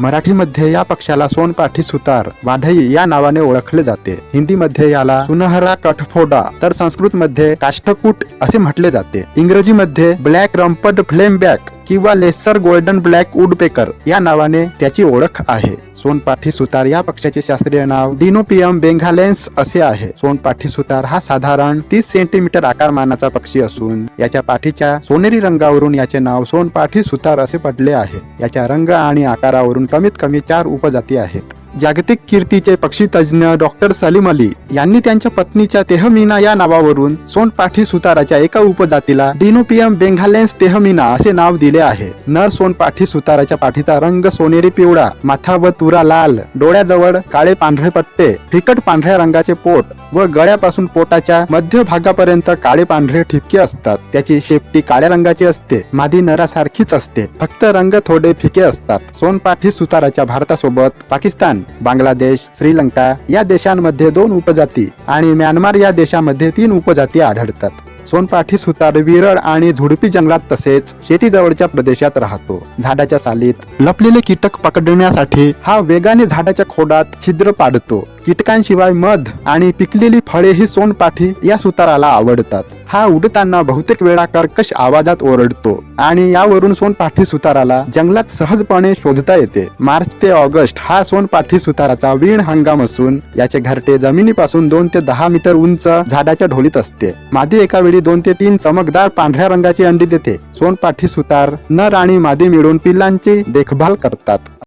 मराठीमध्ये या पक्षाला सोनपाठी सुतार वाढई या नावाने ओळखले जाते. हिंदीमध्ये याला सुनहरा कठफोडा तर संस्कृतमध्ये काष्ठकूट असे म्हटले जाते. इंग्रजीमध्ये ब्लॅक रम्पड फ्लेमबॅक किंवा लेसर गोल्डन ब्लॅक वुडपेकर या नावाने त्याची ओळख आहे. सोनपाठी सुतार या पक्षाचे शास्त्रीय नाव डिनोपियम बेंघालेन्स असे आहे. सोनपाठी सुतार हा साधारण तीस सेंटीमीटर आकारमानाचा पक्षी असून याच्या पाठीच्या सोनेरी रंगावरून याचे नाव सोनपाठी सुतार असे पडले आहे. याच्या रंग आणि आकारावरून कमीत कमी चार उपजाती आहेत. जागतिक कीर्तीचे पक्षी तज्ज्ञ डॉक्टर सलीम अली यांनी त्यांच्या पत्नीच्या तेहमीना या नावावरून सोनपाठी सुताराच्या एका उपजातीला डिनोपियम बेंघालेन्स तेहमीना असे नाव दिले आहे. नर सोनपाठी सुताराच्या पाठीचा रंग सोनेरी पिवळा माथा व तुरा लाल डोळ्याजवळ काळे पांढरे पट्टे फिकट पांढऱ्या रंगाचे पोट व गळ्यापासून पोटाच्या मध्य भागापर्यंत काळे पांढरे ठिपके असतात. त्याची शेपटी काळ्या रंगाची असते मादी नरासारखीच असते. फक्त रंग थोडे फिके असतात. सोनपाठी सुताराच्या भारतासोबत पाकिस्तान बांगलादेश श्रीलंका या देशांमध्ये दोन उपजाती आणि म्यानमार या देशामध्ये तीन उपजाती आढळतात. सोनपाठी सुतार विरळ आणि झुडपी जंगलात तसेच शेतीजवळच्या प्रदेशात राहतो. झाडाच्या सालीत लपलेले कीटक पकडण्यासाठी हा वेगाने झाडाच्या खोडात छिद्र पाडतो. कीटकांशिवाय मध आणि पिकलेली फळे ही सोनपाठी या सुताराला आवडतात. हा उडताना बहुतेक वेळा कर्कश आवाजात ओरडतो आणि यावरून सोनपाठी सुताराला जंगलात सहजपणे शोधता येते. मार्च ते ऑगस्ट हा सोनपाठी सुताराचा वीण हंगाम असून याचे घरटे जमिनीपासून दोन ते दहा मीटर उंच झाडाच्या ढोलीत असते. मादी एका वेळी दोन ते तीन चमकदार पांढऱ्या रंगाची अंडी देते. सोनपाठी सुतार नर आणि मादी मिळून पिल्लांची देखभाल करतात.